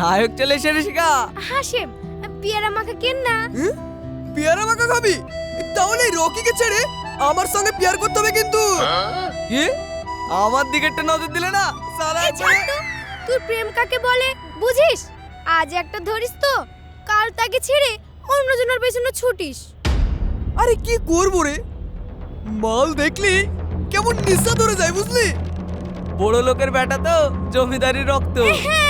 নায়ক চলে এসে শিখা হাসেম পেয়ারা মাখা কেন না? পেয়ারা মাখা খাবি? তাহলে রকিকে ছেড়ে আমার সঙ্গে পেয়ার করতে হবে কিন্তু। কি? আমার দিকে একটা নজর দিলে না? সারা তুই প্রেম কাকে বলে? বুঝিস? আজ একটা ধরিস তো কাল তাকে ছেড়ে অন্যজনের পেছনে ছুটিস। আরে কি করব রে? মাল দেখলি? কেমন নিশা ধরে যায় বুঝলি? বড় লোকের বেটা তো জমিদারি রক্ত। হ্যাঁ ওই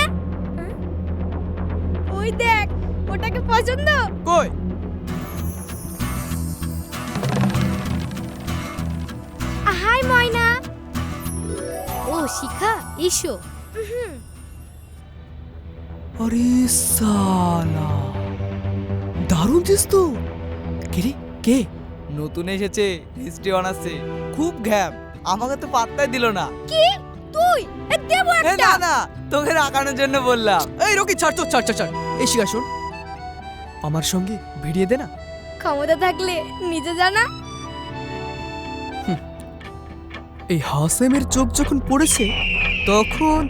দেখ ওটাকে পছন্দ? কই? হাই ময়না। ও শিখা এসো। আরে সালা দারুণ চিস তো। কে কে? নতুন এসেছে হিস্ট্রি অনার্সে খুব ঘ্যাম আমাকে তো পাত্তাই দিল না। কি? তুই? এ দেবো এ, একটা। না না তোকে রাখানোর জন্য বললাম। এই রকি ছাড় তো ছাড় ছাড় ছাড়। এই শিখা শোন। আমার সঙ্গে ভিড়িয়ে দে না। ক্ষমতা থাকলে নিজে জানা এই হাসেমের চোখ যখন পড়েছে তখন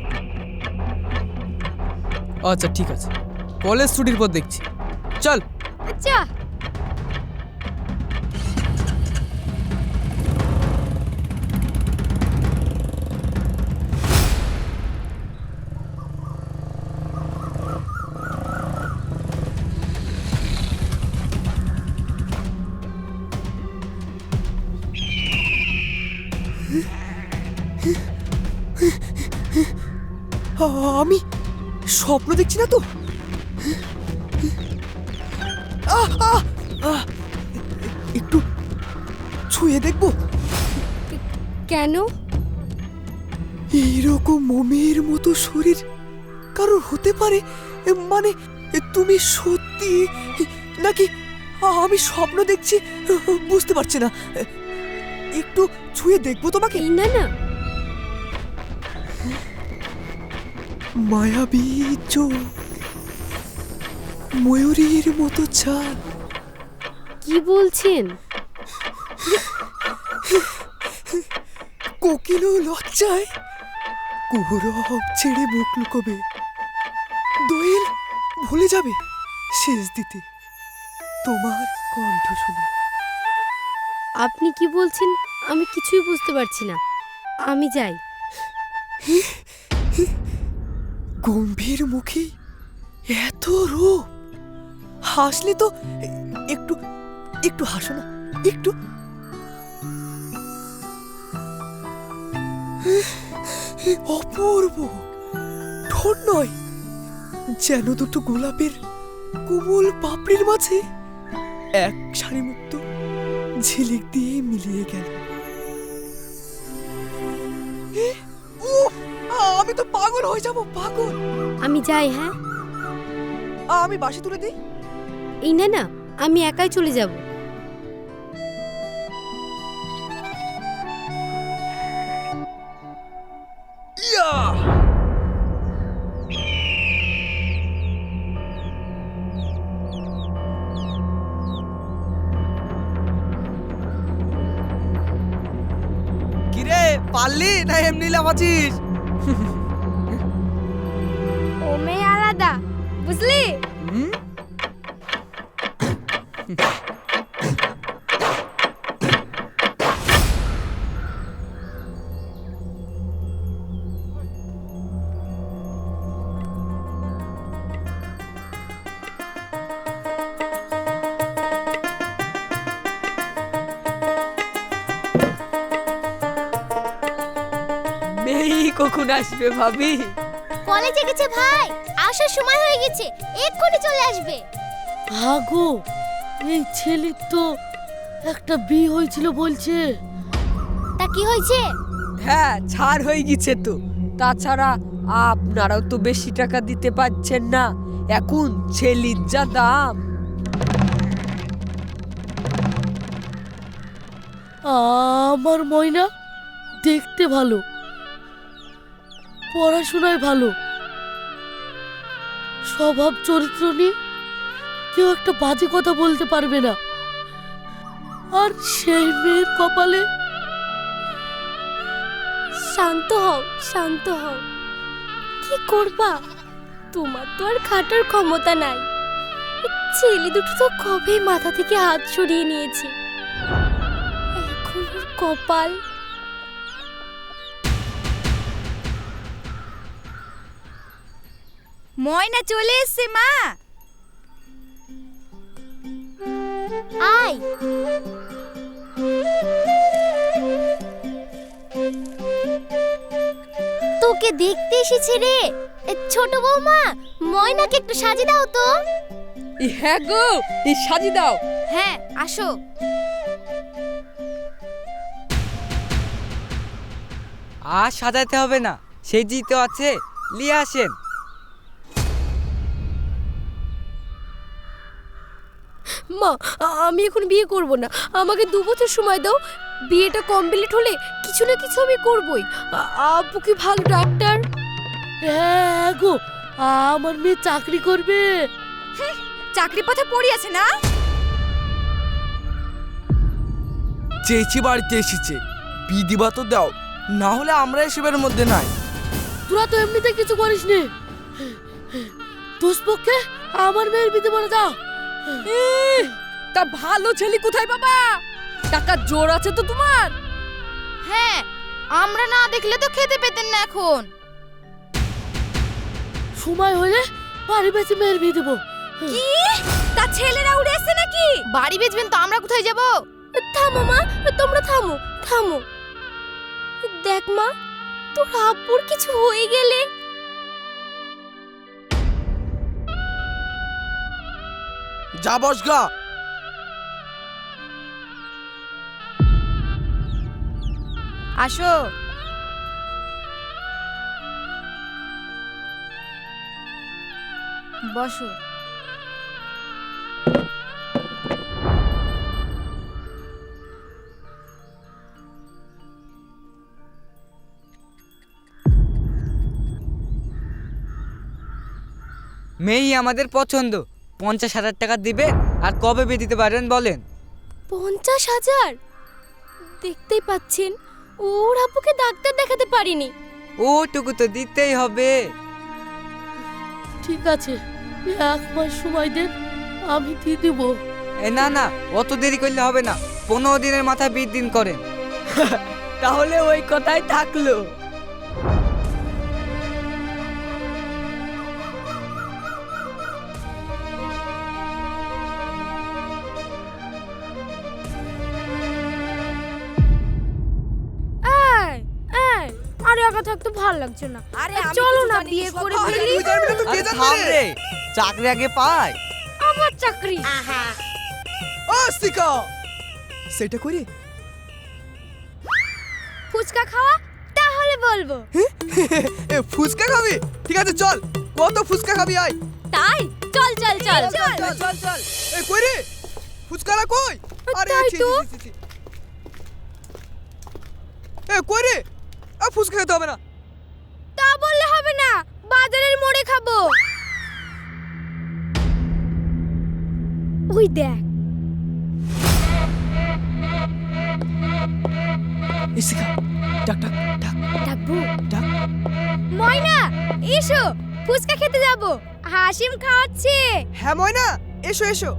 আচ্ছা ঠিক আছে। কলেজ ছুটির পর দেখছি। চল। আচ্ছা। আমি স্বপ্ন দেখছি না তো? একটু ছুঁয়ে দেখব? কেন? এইরকম মমের মতো শরীর কারোর হতে পারে? মানে এ, তুমি সত্যি নাকি আমি স্বপ্ন দেখছি? বুঝতে পারছি না। একটু ছুঁয়ে দেখব তোমাকে? না না মায়াবী চোখ ময়ূরীর মতো চাল কি বলছেন? কোকিল লজ্জায় গৌরব ছেড়ে মুখ লুকোবে। দোয়েল ভুলে যাবে শেষ দিতে। তোমার কণ্ঠ শুনে। আপনি কি বলছেন? আমি কিছুই বুঝতে পারছি না। আমি যাই। গম্ভীর মুখে এত রূপ! হাসলে তো একটু একটু হাসো না, একটু। অপূর্ব! ঠোঁট নয়, যেন দুটো গোলাপের কোমল পাপড়ির মাঝে এক সারি মুক্ত ঝিলিক দিয়ে মিলিয়ে গেল। আমি তো হয়ে যাব পাগল। আমি যাই হ্যাঁ? আমি বাসে তুলে দিই। এই না না আমি একাই চলে যাব। কিরে পারলি? না এমনি লাফাচ্ছিস? আলাদা বুঝলি? কখন আসবে ভাবি কলেজে গেছে ভাই আসার সময় হয়ে গেছে। এক্ষুনি চলে আসবে। আগো এই ছেলের তো একটা বিয়ে হয়েছিল বলছে। তা কি হয়েছে? হ্যাঁ ছাড় হয়ে গেছে তো। তাছাড়া আপনারাও তো বেশি টাকা দিতে পারছেন না। এখন ছেলির যা দাম। আমার ময়না দেখতে ভালো পড়াশোনায় ভালো। স্বভাব চরিত্র নিয়ে কেউ একটা বাজে কথা বলতে পারবে না। আর সেই মেয়ের কপালে শান্ত হও শান্ত হও। কি করবা? তোমার তো আর খাটার ক্ষমতা নাই। ছেলে দুটো তো কবেই মাথা থেকে হাত সরিয়ে নিয়েছে। এখন কপাল ময়না চলে এসছে মা। আয়। তোকে দেখতে এসেছে রে। ছোট বৌমা ময়নাকে একটু সাজিয়ে দাও তো। হ্যাঁ গো এই সাজি দাও। হ্যাঁ আসো। আর সাজাতে হবে না সেই জি তো আছে। নিয়ে আসেন। মা আমি এখন বিয়ে করব না। আমাকে দু বছর সময় দাও। বিয়েটা কমপ্লিট হলে কিছু না কিছু আমি করবই। আপু কি ভাগ ডাক্তার? হ্যাঁ গো আমার মেয়ে চাকরি করবে। চাকরি পথে পড়ি আছে না? চেয়েছি বাড়িতে এসেছে। বিদিবা তো দাও না হলে আমরা এসবের মধ্যে নাই। তোরা তো এমনিতে কিছু করিস নি তোর পক্ষে আমার মেয়ের বিধি বলে দাও তা ভালো ছেলে কোথায় বাবা? টাকা জোর আছে তো তোমার? হ্যাঁ আমরা না দেখলে তো খেতে পেতেন না এখন। সময় হলে বাড়ি বেঁচে মেয়ের বিয়ে দেবো। কি? তা ছেলেরা উড়ে এসছে নাকি? বাড়ি বেচবেন তো আমরা কোথায় যাব? থামো মা তোমরা থামো থামো। দেখ মা তোর আব্বুর কিছু হয়ে গেলে যা বস গা। আসো। বসো। মেয়েই আমাদের পছন্দ। পঞ্চাশ হাজার টাকা দিবেন আর কবে বিয়ে দিতে পারেন বলেন? পঞ্চাশ হাজার? দেখতেই পাচ্ছেন ওর আব্বুকে ডাক্তার দেখাতে পারিনি। ওটুকু তো দিতেই হবে। ঠিক আছে এক মাস সময় দেন আমি দিয়ে দেবো। এ না না অত দেরি করলে হবে না। পনেরো দিনের মাথায় বিশ দিন করেন। তাহলে ওই কথাই থাকল। ভালো লাগছে না। আরে চলো না বিয়ে করে ফেলি। আরে থাম রে? চাকরি আগে পায়। আবার চাকরি। ও সিকা। সেটা করে? ফুচকা খাওয়া? তাহলে বলব। এ ফুচকা খাবি? ঠিক আছে চল। কত ফুচকা খাবি আয়। তাই? চল চল চল চল। চল চল এ কই রে? ফুচকারা কই? আরে। এ কই রে? আ ফুচকা খেতে হবে না। বাজারের মোড়ে খাব। ওই দেখ। এ সিকা ডাক ডাক ডাক। ডাকবো? ডাক। ময়না এসো ফুচকা খেতে যাব। হাসিম খাওয়াচ্ছে। হ্যাঁ ময়না এসো এসো।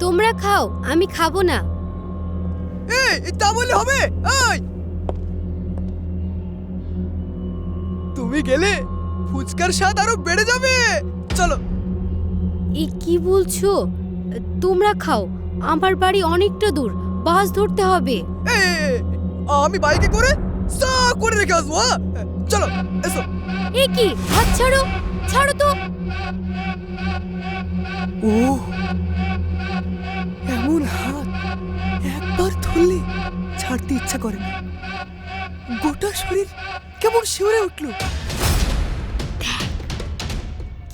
তোমরা খাও আমি খাব না। এই তা বললে হবে? এই! তুমি গেলে? ফুচকার স্বাদ আরও বেড়ে যাবে। চলো। এ কি বলছো? তোমরা খাও আমার বাড়ি অনেকটা দূর বাস ধরতে হবে। আমি বাইকে করে সা করে রেখে আসব হ্যাঁ? চলো এসো। এ কি হাত ছাড়ো ছাড়ো তো। ও এমন হাত একবার ধরলে ছাড়তে ইচ্ছা করে না। গোটা শরীর কেমন শিউরে উঠল।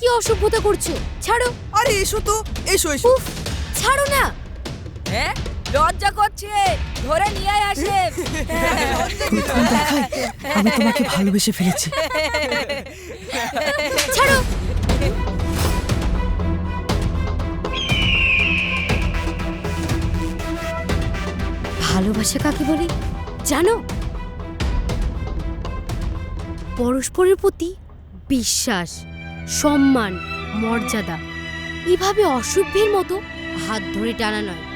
কি অসভ্যতা করছ? ছাড়ো। আরে এসো তো। এসো এসো। উফ ছাড়ো না। হ্যাঁ? লজ্জা করছে। ধরে নিয়ে আসে। আমি তোমাকে ভালোবেসে ফেলেছি। ছাড়ো। ভালোবাসা কাকে বলে? জানো? পরস্পরের প্রতি বিশ্বাস। সম্মান মর্যাদা। এভাবে অসভ্যের মতো হাত ধরে টানা নয়। ওই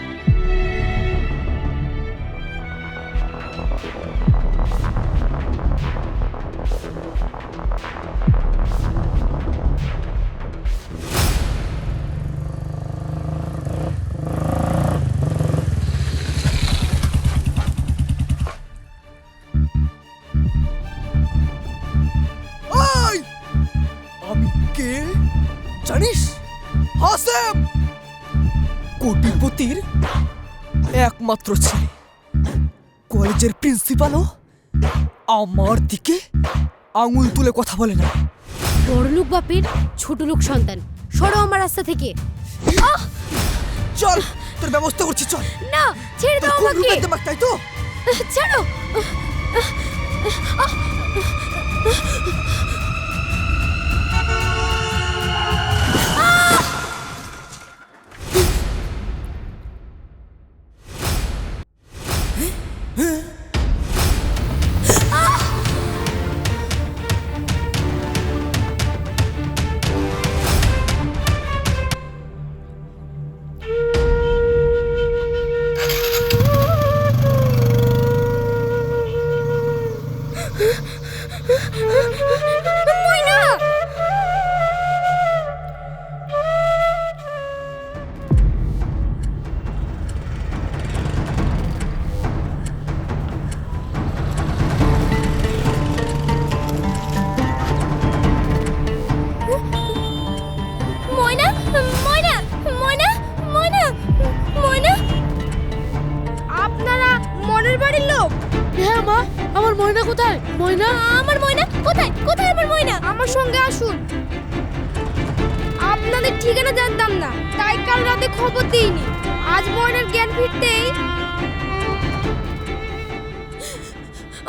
আমি কে? জানিস? হাসেম! কোটিপতির একমাত্র ছেলে। কলেজের প্রিন্সিপালও আমার দিকে আঙুল তুলে কথা বলে না। বড়লোক বাপের ছোট লোক সন্তান। সরো আমার রাস্তা থেকে। চল তোর ব্যবস্থা করছি চল। না ছেড়ে তোর দাও খুব আমাকে। রূপের দেমাক, তাই তো? ছাড়ো। ময়না আমার ময়না কোথায়? কোথায় আমার ময়না? আমার সঙ্গে আসুন। আপনাদের ঠিকানা জানতাম না তাই কাল রাতে খবর দিইনি। আজ ময়নার জ্ঞান ফিরতেই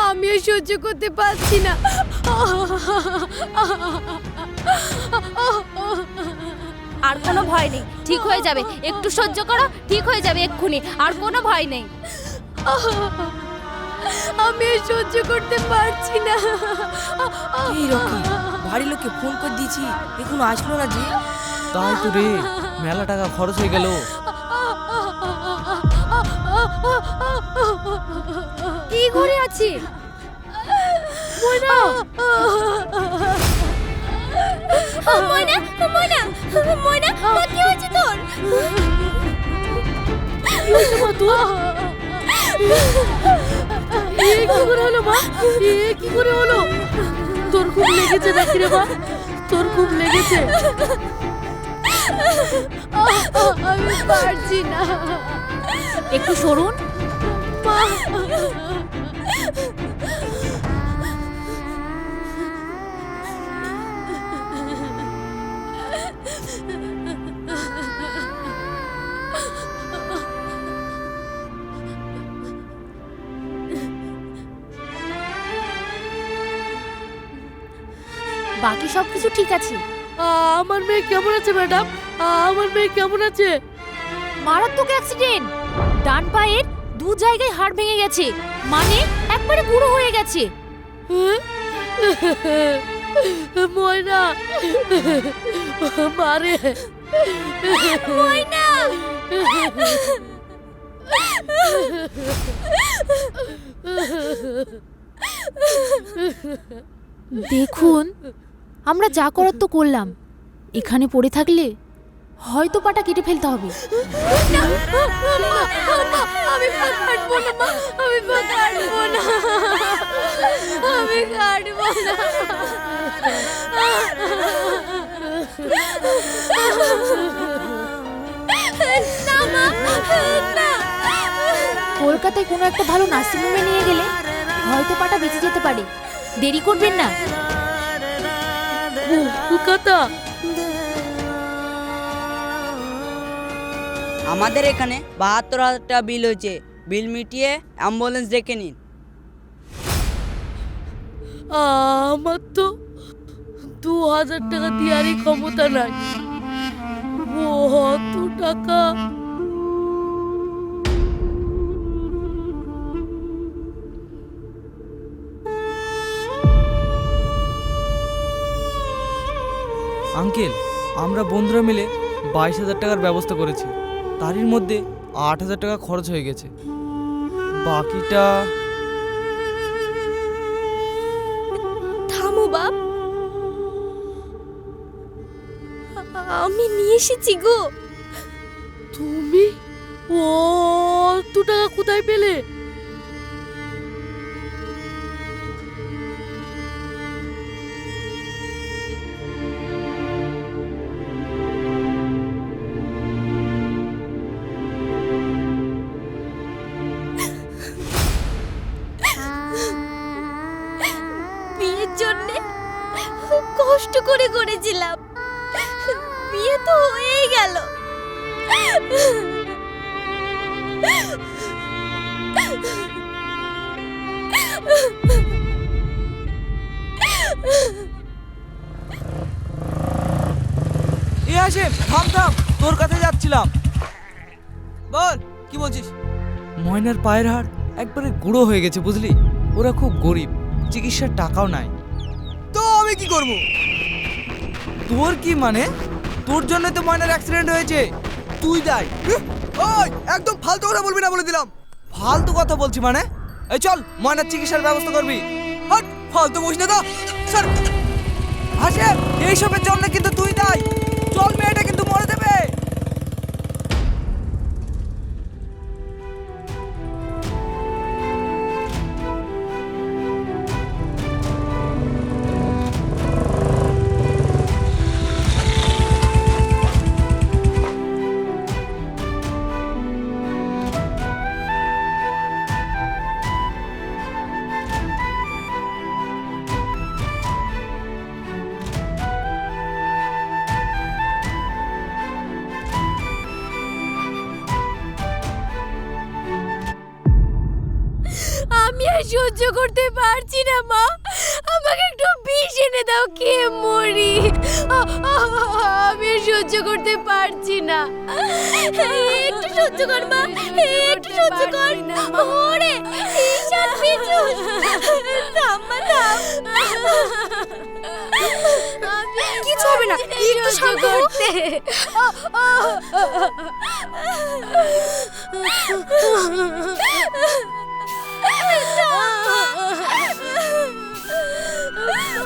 আমিও সহ্য করতে পারছি না। আর কোনো ভয় নেই ঠিক হয়ে যাবে। একটু সহ্য করো ঠিক হয়ে যাবে এক্ষুনি আর কোনো ভয় নেই। আমি আর সহ্য করতে পারছি না। এই রকি বাড়ির লোককে ফোন করে দিয়েছি এখনও আসলো না যে। তাই তো রে মেলা টাকা খরচ হয়ে গেল। এই ঘরে আছে? ময়না! ময়না ময়না ময়না কি হয়েছে তোর? মা তোর? এ কি করে হলো মা? এ কি করে হলো? তোর খুব লেগেছে নাকি রে মা। তোর খুব লেগেছে। আমি পারছি না। একটু সরুন। বাকি সব কিছু ঠিক আছে। আমার মেয়ে কেমন আছে ম্যাডাম? আমার মেয়ে কেমন আছে? মারাত্মক অ্যাক্সিডেন্ট ডান পায়ের দু জায়গায় হাড় ভেঙে গেছে। মানে একবারে পুরো হয়ে গেছে। ময়না! মারে! ময়না! দেখুন আমরা যা করার তো করলাম। এখানে পড়ে থাকলে হয়তো পাটা কেটে ফেলতে হবে। কলকাতায় কোনো একটা ভালো নার্সিংহোমে নিয়ে গেলে হয়তো পাটা বেঁচে যেতে পারে। দেরি করবেন না। কলকাতা আমাদের এখানে বাহাত্তর হাজার টাকা বিল হয়েছে। বিল মিটিয়ে অ্যাম্বুলেন্স ডেকে নিন। আমার তো দু হাজার টাকা দেওয়ারই ক্ষমতা নাই। অত টাকা আঙ্কেল আমরা বন্ধুরা মিলে বাইশ হাজার টাকার ব্যবস্থা করেছি। তারই মধ্যে আট হাজার টাকা খরচ হয়ে গেছে। বাকিটা থামো বাপ। আমি নিয়ে এসেছি গো। তুমি? ও টাকা কোথায় পেলে? কষ্ট করে করেছিলাম বিয়ে তো হয়েই গেল। এ আসে থাম থাম তোর কাছে যাচ্ছিলাম। বল কি বলছিস? ময়নার পায়ের হাড় একবারে গুঁড়ো হয়ে গেছে বুঝলি? ওরা খুব গরিব চিকিৎসার টাকাও নাই। আমি কি করব? তোর কি মানে? তোর জন্য তো ময়নার অ্যাক্সিডেন্ট হয়েছে। তুই দায় ওই, একদম ফালতু কথা বলবি না বলে দিলাম। ফালতু কথা বলছি মানে? এই চল, ময়নার চিকিৎসার ব্যবস্থা করবি। হট, ফালতু বসে না তো। স্যার আসে, এইসবের জন্য কিন্তু তুই দায় না মা আমাকে একটু বিষ এনে দাও কে মরি। আমি সহ্য করতে পারছি না। একটু সহ্য কর মা একটু সহ্য কর। ওরে ঈশান পিছু থাম মা থাম। কিছু হবে না একটু সহ্য করতে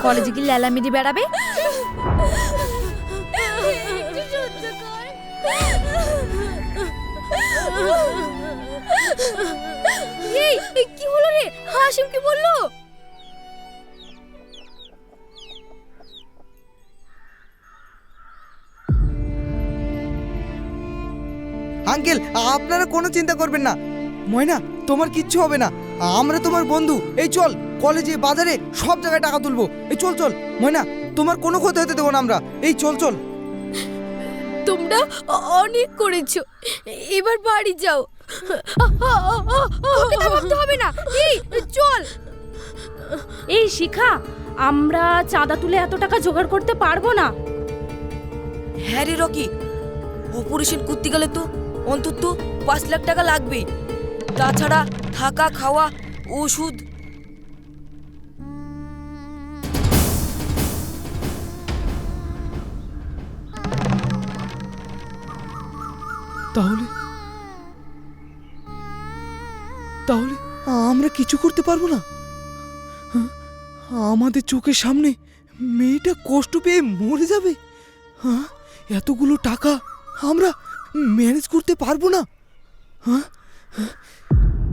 কলেজে কি ল্যালামিদি বেড়াবে? এই এই কি হলো রে? হাসিম কি বলল? আঙ্কেল আপনারা কোনো চিন্তা করবেন না। ময়না তোমার কিচ্ছু হবে না। আমরা তোমার বন্ধু। এই চল কলেজে বাজারে সব জায়গায় টাকা তুলবো। এই চল চল। ময়না তোমার কোনো ক্ষতি হতে দেবো না আমরা। এই চল চল। তোমরা অনেক করেছ। এবার বাড়ি যাও। তোকে তা ভাবতে হবে না। এই চল। এই শিখা আমরা চাঁদা তুলে এত টাকা জোগাড় করতে পারব না। হ্যাঁ রে রকি অপারেশন করতে গেলে তো অন্তত পাঁচ লাখ টাকা লাগবেই। তাছাড়া থাকা, খাওয়া, ওষুধ। তাহলে? তাহলে আমরা কিছু করতে পারব না? হ্যাঁ? আমাদের চোখের সামনে মেয়েটা কষ্ট পেয়ে মরে যাবে? হ্যাঁ? এতগুলো টাকা আমরা ম্যানেজ করতে পারব না? হ্যাঁ?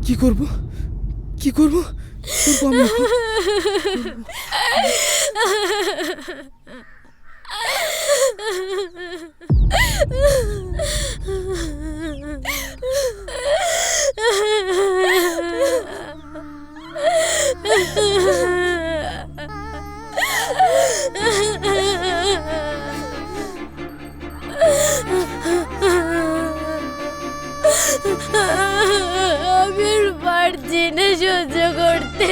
কি করব? কি করব? করব? আমি পারছি সহ্য করতে।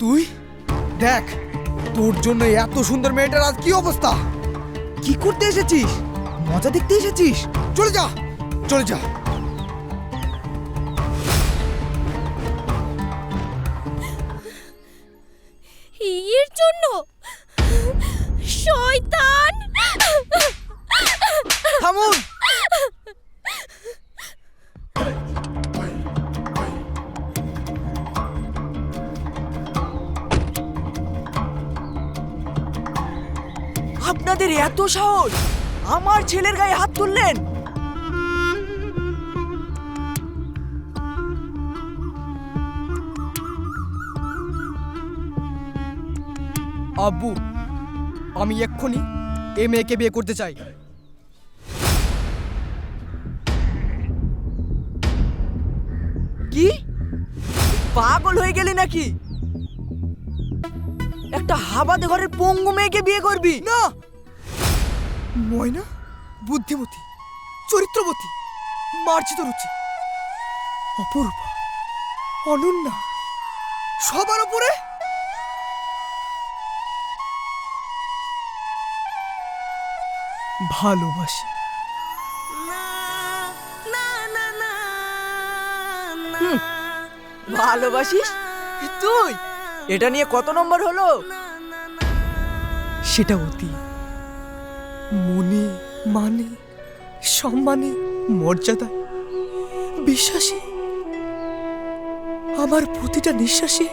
তুই? দেখ তোর জন্য এত সুন্দর মেয়েটার আজ কি অবস্থা? কি করতে এসেছিস? মজা দেখতে এসেছিস? চলে যা চলে যা। এর জন্য? শয়তান! থামুন আপনাদের এত সাহস! আমার ছেলের গায়ে হাত তুললেন! আব্বু আমি এক্ষুনি এ মেয়েকে বিয়ে করতে চাই। কি? পাগল হয়ে গেলি নাকি? একটা হাবাদে ঘরের পঙ্গু মেয়েকে বিয়ে করবি? না! ময়না বুদ্ধিমতী চরিত্রবতী মার্জিত রুচি অপূর্বা অনন্যা সবার উপরে? ভালোবাসি। ভালোবাসিস? তুই এটা নিয়ে কত নম্বর হলো? সেটা অতি মনে মানে সম্মানে মর্যাদা বিশ্বাসে আমার প্রতিটা নিঃশ্বাসে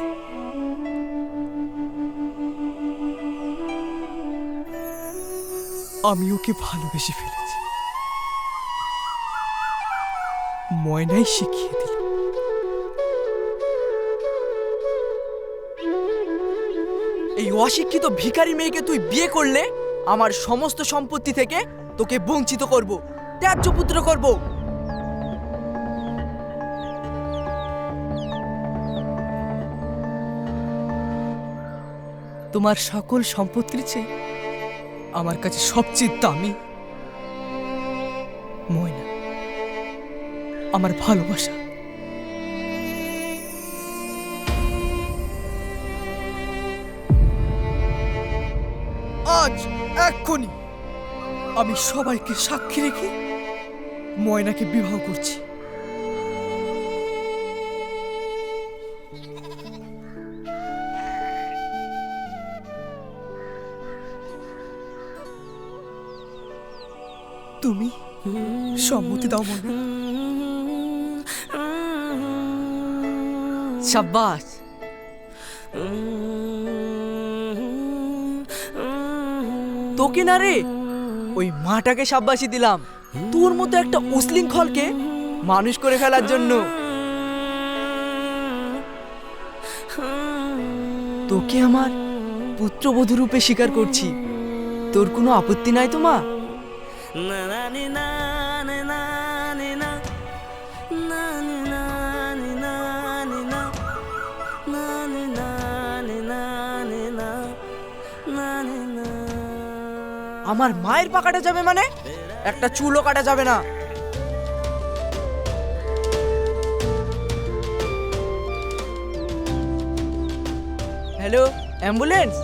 আমি ওকে ভালোবেসে ফেলেছি। ময়নাই শিখিয়ে দিল। এই অশিক্ষিত ভিখারি মেয়েকে তুই বিয়ে করলে আমার সমস্ত সম্পত্তি থেকে তোকে বঞ্চিত করব, ত্যায্য পুত্র করব। তোমার সকল সম্পত্তির চেয়ে আমার কাছে সবচেয়ে দামি ময়না, আমার ভালোবাসা। আজ এক্ষুনি। আমি সবাইকে সাক্ষী রেখে ময়নাকে বিবাহ করছি। তুমি সম্মতি দাও ময়না। সাব্বাস। তোকে না রে? ওই মাটাকে সাব্বাসি দিলাম। তোর মতো একটা উশৃঙ্খলকে মানুষ করে ফেলার জন্য। তোকে আমার পুত্রবধূ রূপে স্বীকার করছি। তোর কোনো আপত্তি নাই তো মা? আমার মায়ের পা কাটা যাবে মানে? একটা চুলও কাটা যাবে না। Hello ambulance?